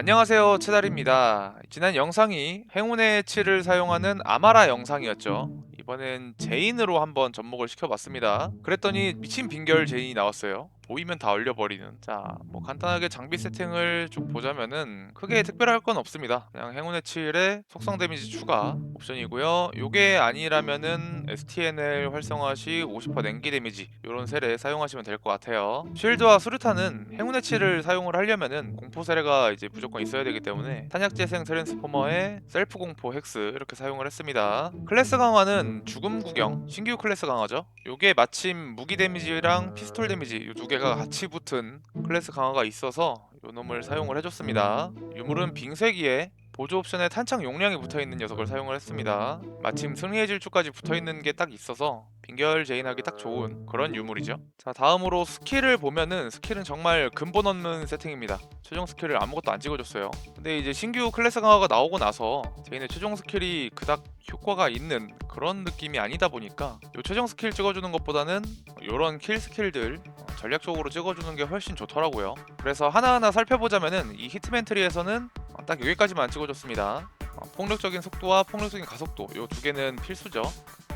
안녕하세요 채달입니다. 지난 영상이 행운의 칠을 사용하는 아마라 영상이었죠. 이번엔 제인으로 한번 접목을 시켜봤습니다. 그랬더니 미친 빈결 제인이 나왔어요 보이면 다 얼려버리는. 자 뭐 간단하게 장비 세팅을 쭉 보자면은 크게 특별할 건 없습니다. 그냥 행운의 칠에 속성 데미지 추가 옵션이고요. 요게 아니라면은 STNL 활성화 시 50% 냉기 데미지 요런 세례 사용하시면 될 것 같아요. 쉴드와 수류탄은 행운의 칠을 사용을 하려면은 공포 세례가 이제 무조건 있어야 되기 때문에 탄약 재생 트랜스포머에 셀프 공포 헥스 이렇게 사용을 했습니다. 클래스 강화는 죽음 구경 신규 클래스 강화죠. 요게 마침 무기 데미지랑 피스톨 데미지 요두 개가 같이 붙은 클래스 강화가 있어서 요 놈을 사용을 해줬습니다. 유물은 빙쇄기에 보조 옵션에 탄창 용량이 붙어있는 녀석을 사용을 했습니다. 마침 승리의 질주까지 붙어있는 게 딱 있어서 빙결 제인하기 딱 좋은 그런 유물이죠. 자 다음으로 스킬을 보면은 스킬은 정말 근본 없는 세팅입니다. 최종 스킬을 아무것도 안 찍어줬어요. 근데 이제 신규 클래스 강화가 나오고 나서 제인의 최종 스킬이 그닥 효과가 있는 그런 느낌이 아니다 보니까 요 최종 스킬 찍어주는 것보다는 요런 킬 스킬들 어, 전략적으로 찍어주는 게 훨씬 좋더라고요. 그래서 하나하나 살펴보자면은 이 히트맨 트리에서는 어, 딱 여기까지만 찍어줬습니다. 어, 폭력적인 속도와 폭력적인 가속도 요두 개는 필수죠.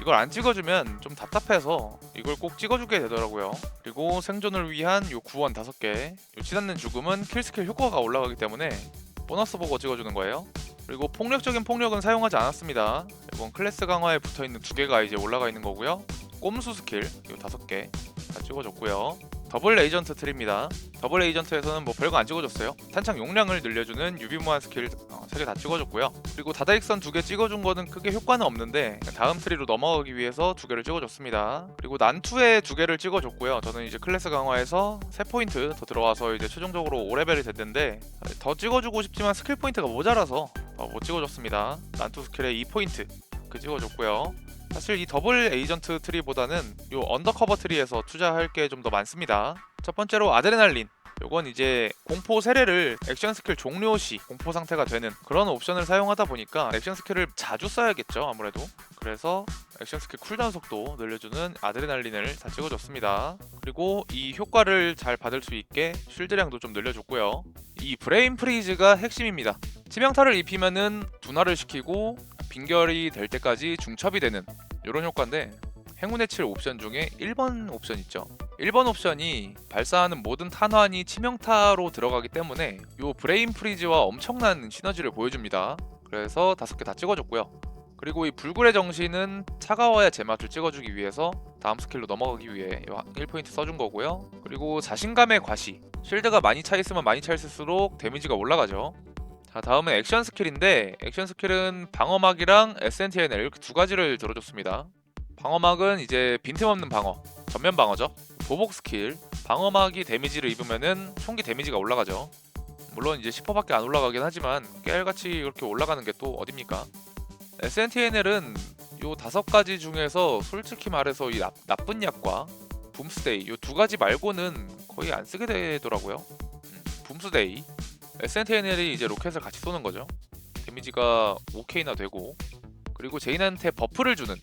이걸 안 찍어주면 좀 답답해서 이걸 꼭 찍어주게 되더라고요. 그리고 생존을 위한 요 구원 다섯 개요 치닫는 죽음은 킬스킬 효과가 올라가기 때문에 보너스 보고 찍어주는 거예요. 그리고 폭력적인 폭력은 사용하지 않았습니다. 이건 클래스 강화에 붙어있는 두 개가 이제 올라가 있는 거고요. 꼼수 스킬 요 다섯 개 다 찍어줬고요 더블 에이전트 트리입니다. 더블 에이전트에서는 뭐 별거 안 찍어줬어요. 탄창 용량을 늘려주는 유비무한 스킬 어, 3개 다 찍어줬고요. 그리고 다다익선 두개 찍어준 거는 크게 효과는 없는데 다음 트리로 넘어가기 위해서 두 개를 찍어줬습니다. 그리고 난투에 두 개를 찍어줬고요. 저는 이제 클래스 강화에서 3포인트 더 들어와서 이제 최종적으로 5레벨이 됐는데 더 찍어주고 싶지만 스킬 포인트가 모자라서 어, 못 찍어줬습니다. 난투 스킬에 2포인트 그 찍어줬고요 사실 이 더블 에이전트 트리보다는 요 언더커버 트리에서 투자할 게 좀 더 많습니다. 첫 번째로 아드레날린. 요건 이제 공포 세례를 액션 스킬 종료 시 공포 상태가 되는 그런 옵션을 사용하다 보니까 액션 스킬을 자주 써야겠죠 아무래도 그래서 액션 스킬 쿨다운 속도 늘려주는 아드레날린을 다 찍어줬습니다 그리고 이 효과를 잘 받을 수 있게 쉴드량도 좀 늘려줬고요 이 브레인 프리즈가 핵심입니다 치명타를 입히면은 둔화를 시키고 빈결이 될 때까지 중첩이 되는 이런 효과인데 행운의 7 옵션 중에 1번 옵션 있죠. 1번 옵션이 발사하는 모든 탄환이 치명타로 들어가기 때문에 이 브레인 프리즈와 엄청난 시너지를 보여줍니다. 그래서 다섯 개 다 찍어줬고요. 그리고 이 불굴의 정신은 차가워야 제맛을 찍어주기 위해서 다음 스킬로 넘어가기 위해 1포인트 써준 거고요. 그리고 자신감의 과시. 쉴드가 많이 차 있으면 많이 차 있을수록 데미지가 올라가죠 자 다음은 액션 스킬인데 액션 스킬은 방어막이랑 SNTNL 이렇게 두 가지를 들어줬습니다. 방어막은 이제 빈틈없는 방어 전면 방어죠. 보복 스킬. 방어막이 데미지를 입으면은 총기 데미지가 올라가죠. 물론 이제 10%밖에 안 올라가긴 하지만 깨알같이 이렇게 올라가는 게 또 어딥니까? SNTNL은 요 다섯 가지 중에서 솔직히 말해서 이 나, 나쁜 약과 붐스데이 요 두 가지 말고는 거의 안 쓰게 되더라고요. 음, 붐스데이 SNTNL이 이제 로켓을 같이 쏘는 거죠. 데미지가 5K나 되고 그리고 제인한테 버프를 주는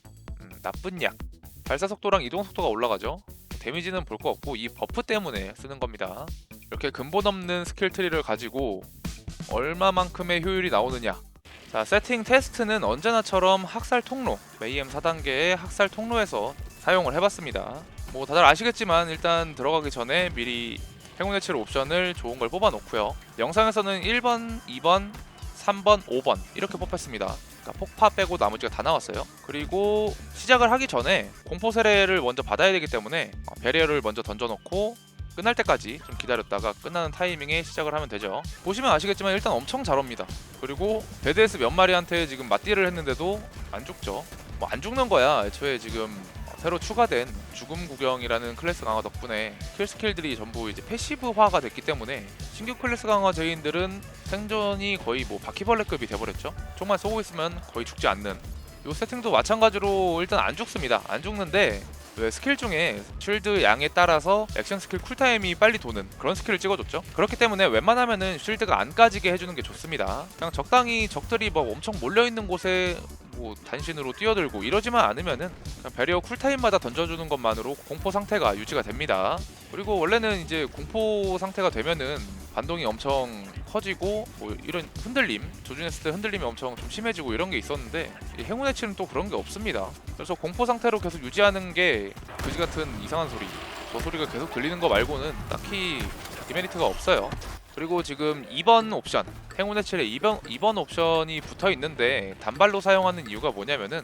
음, 나쁜 약. 발사 속도랑 이동 속도가 올라가죠. 데미지는 볼 거 없고 이 버프 때문에 쓰는 겁니다. 이렇게 근본 없는 스킬 트리를 가지고 얼마만큼의 효율이 나오느냐. 자 세팅 테스트는 언제나처럼 학살 통로 메이엠 4단계의 학살 통로에서 사용을 해봤습니다. 뭐 다들 아시겠지만 일단 들어가기 전에 미리 행운의 7 옵션을 좋은 걸 뽑아 놓고요. 영상에서는 1번, 2번, 3번, 5번 이렇게 뽑혔습니다. 그러니까 폭파 빼고 나머지가 다 나왔어요. 그리고 시작을 하기 전에 공포 세례를 먼저 받아야 되기 때문에 어, 베리어를 먼저 던져놓고 끝날 때까지 좀 기다렸다가 끝나는 타이밍에 시작을 하면 되죠. 보시면 아시겠지만 일단 엄청 잘 옵니다. 그리고 베드에스 몇 마리한테 지금 맞디를 했는데도 안 죽죠. 뭐 안 죽는 거야 애초에 지금 새로 추가된 죽음 구경이라는 클래스 강화 덕분에 킬 스킬들이 전부 이제 패시브화가 됐기 때문에 신규 클래스 강화 제인들은 생존이 거의 뭐 바퀴벌레급이 돼버렸죠. 총만 쏘고 있으면 거의 죽지 않는. 요 세팅도 마찬가지로 일단 안 죽습니다. 안 죽는데 왜 스킬 중에 쉴드 양에 따라서 액션 스킬 쿨타임이 빨리 도는 그런 스킬을 찍어줬죠. 그렇기 때문에 웬만하면은 쉴드가 안 까지게 해주는 게 좋습니다. 그냥 적당히 적들이 뭐 엄청 몰려 있는 곳에 뭐 단신으로 뛰어들고 이러지만 않으면은 베리어 쿨타임마다 던져주는 것만으로 공포 상태가 유지가 됩니다. 그리고 원래는 이제 공포 상태가 되면은 반동이 엄청 커지고 뭐 이런 흔들림 조준했을 때 흔들림이 엄청 좀 심해지고 이런 게 있었는데 이 행운의 칠은 또 그런 게 없습니다. 그래서 공포 상태로 계속 유지하는 게 그지 같은 이상한 소리 저 소리가 계속 들리는 거 말고는 딱히 디메리트가 없어요. 그리고 지금 2번 옵션 행운의 칠에 2번, 2번 옵션이 붙어 있는데 단발로 사용하는 이유가 뭐냐면은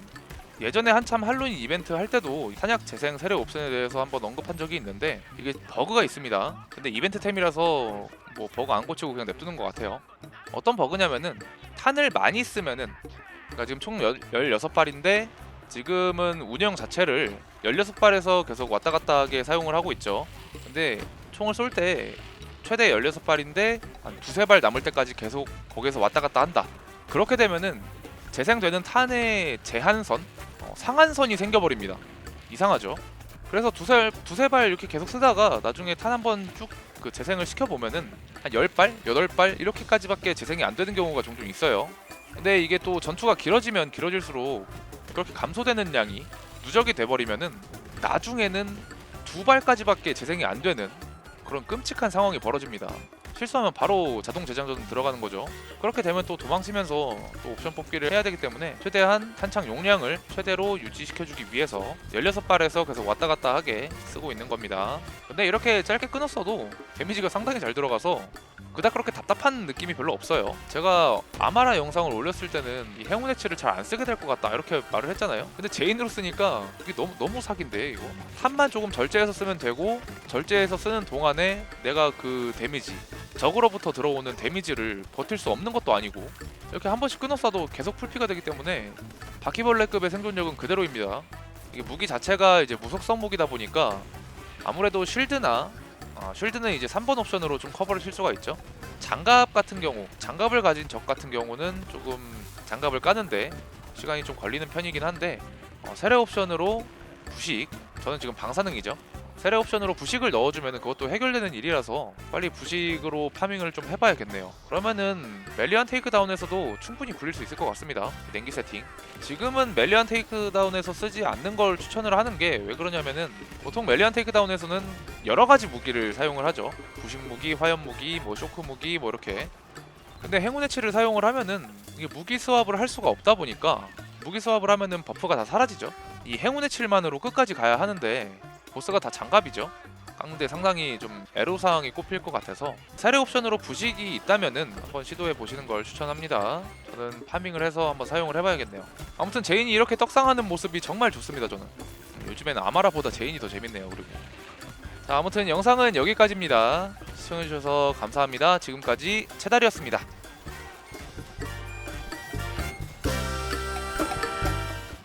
예전에 한참 할로윈 이벤트 할 때도 탄약 재생 세례 옵션에 대해서 한번 언급한 적이 있는데 이게 버그가 있습니다. 근데 이벤트 템이라서 뭐 버그 안 고치고 그냥 냅두는 것 같아요. 어떤 버그냐면은 탄을 많이 쓰면은 그러니까 지금 총 16발인데 지금은 운영 자체를 16발에서 계속 왔다 갔다 하게 사용을 하고 있죠. 근데 총을 쏠 때 최대 16발인데 한 두세 발 남을 때까지 계속 거기서 왔다 갔다 한다. 그렇게 되면은 재생되는 탄의 제한선, 어, 상한선이 생겨버립니다. 이상하죠? 그래서 두세, 두세 발 이렇게 계속 쓰다가 나중에 탄 한 번 쭉 그 재생을 시켜보면은 한 10발, 8발 이렇게까지밖에 재생이 안 되는 경우가 종종 있어요. 근데 이게 또 전투가 길어지면 길어질수록 그렇게 감소되는 양이 누적이 돼버리면은 나중에는 두 발까지밖에 재생이 안 되는 그런 끔찍한 상황이 벌어집니다. 실수하면 바로 자동 재장전 들어가는 거죠. 그렇게 되면 또 도망치면서 또 옵션 뽑기를 해야 되기 때문에 최대한 탄창 용량을 최대로 유지시켜주기 위해서 16발에서 계속 왔다 갔다 하게 쓰고 있는 겁니다. 근데 이렇게 짧게 끊었어도 데미지가 상당히 잘 들어가서 그닥 그렇게 답답한 느낌이 별로 없어요. 제가 아마라 영상을 올렸을 때는 이 행운의 칠을 잘안 쓰게 될 것 같다 이렇게 말을 했잖아요. 근데 제인으로 쓰니까 이게 너무 너무 사기인데 이거 한만 조금 절제해서 쓰면 되고 절제해서 쓰는 동안에 내가 그 데미지 적으로부터 들어오는 데미지를 버틸 수 없는 것도 아니고 이렇게 한 번씩 끊었어도 계속 풀피가 되기 때문에 바퀴벌레급의 생존력은 그대로입니다. 이게 무기 자체가 이제 무속성 무기다 보니까 아무래도 쉴드나 아, 쉴드는 이제 3번 옵션으로 좀 커버를 칠 수가 있죠. 장갑 같은 경우, 장갑을 가진 적 같은 경우는 조금 장갑을 까는데 시간이 좀 걸리는 편이긴 한데 어, 세례 옵션으로 부식, 저는 지금 방사능이죠. 세례 옵션으로 부식을 넣어주면 그것도 해결되는 일이라서 빨리 부식으로 파밍을 좀 해봐야겠네요. 그러면은 멜리안 테이크다운에서도 충분히 굴릴 수 있을 것 같습니다. 냉기 세팅. 지금은 멜리안 테이크다운에서 쓰지 않는 걸 추천을 하는 게 왜 그러냐면은 보통 멜리안 테이크다운에서는 여러 가지 무기를 사용을 하죠. 부식 무기, 화염 무기, 뭐 쇼크 무기, 뭐 이렇게. 근데 행운의 칠을 사용을 하면은 이게 무기 스왑을 할 수가 없다 보니까 무기 스왑을 하면은 버프가 다 사라지죠. 이 행운의 칠만으로 끝까지 가야 하는데 보스가 다 장갑이죠. 깡대 상당히 좀 애로사항이 꼽힐 것 같아서 세례 옵션으로 부식이 있다면은 한번 시도해 보시는 걸 추천합니다. 저는 파밍을 해서 한번 사용을 해봐야겠네요. 아무튼 제인이 이렇게 떡상하는 모습이 정말 좋습니다. 저는 음, 요즘에는 아마라보다 제인이 더 재밌네요. 그리고 자 아무튼 영상은 여기까지입니다. 시청해주셔서 감사합니다. 지금까지 채달이었습니다.